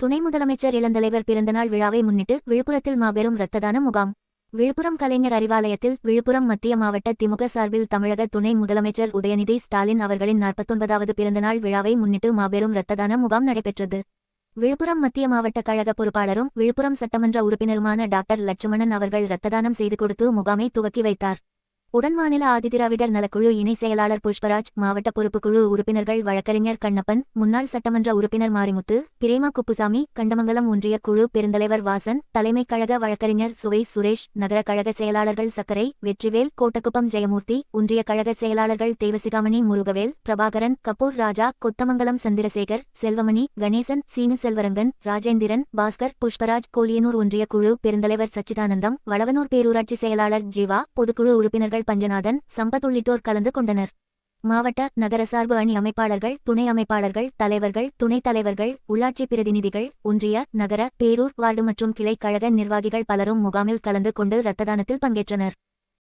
துணை முதலமைச்சர் இளந்தலைவர் பிறந்தநாள் விழாவை முன்னிட்டு விழுப்புரத்தில் மாபெரும் இரத்ததான முகாம். விழுப்புரம் கலைஞர் அறிவாலயத்தில் விழுப்புரம் மத்திய மாவட்ட திமுக சார்பில் தமிழக துணை முதலமைச்சர் உதயநிதி ஸ்டாலின் அவர்களின் நாற்பத்தொன்பதாவது பிறந்தநாள் விழாவை முன்னிட்டு மாபெரும் இரத்ததான முகாம் நடைபெற்றது. விழுப்புரம் மத்திய மாவட்ட கழக பொறுப்பாளரும் விழுப்புரம் சட்டமன்ற உறுப்பினருமான டாக்டர் லட்சுமணன் அவர்கள் இரத்ததானம் செய்து கொடுத்து முகாமை துவக்கி வைத்தார். உடன் மாநில ஆதிதிராவிடர் நலக்குழு இணை செயலாளர் புஷ்பராஜ் மாவட்ட பொறுப்புக்குழு உறுப்பினர்கள் வழக்கறிஞர் கண்ணப்பன் முன்னாள் சட்டமன்ற உறுப்பினர் மாரிமுத்து பிரேமா குப்புசாமி கண்டமங்கலம் ஒன்றிய குழு பெருந்தலைவர் வாசன் தலைமை கழக வழக்கறிஞர் சுவை சுரேஷ் நகர கழக செயலாளர்கள் சக்கரை வெற்றிவேல் கோட்டக்குப்பம் ஜெயமூர்த்தி ஒன்றிய கழக செயலாளர்கள் தேவசிகாமணி முருகவேல் பிரபாகரன் கபூர் ராஜா கொத்தமங்கலம் சந்திரசேகர் செல்வமணி கணேசன் சீனு செல்வரங்கன் ராஜேந்திரன் பாஸ்கர் புஷ்பராஜ் கோலியனூர் ஒன்றிய குழு பெருந்தலைவர் சச்சிதானந்தம் வளவனூர் பேரூராட்சி செயலாளர் ஜீவா பொதுக்குழு உறுப்பினர்கள் பஞ்சநாதன் சம்பத் உள்ளிட்டோர் கலந்து கொண்டனர். மாவட்ட நகர சார்பு அணி அமைப்பாளர்கள் துணை அமைப்பாளர்கள் தலைவர்கள் துணைத் தலைவர்கள் உள்ளாட்சி பிரதிநிதிகள் ஒன்றிய நகர பேரூர் வார்டு மற்றும் கிளை கழக நிர்வாகிகள் பலரும் முகாமில் கலந்து கொண்டு இரத்ததானத்தில் பங்கேற்றனர்.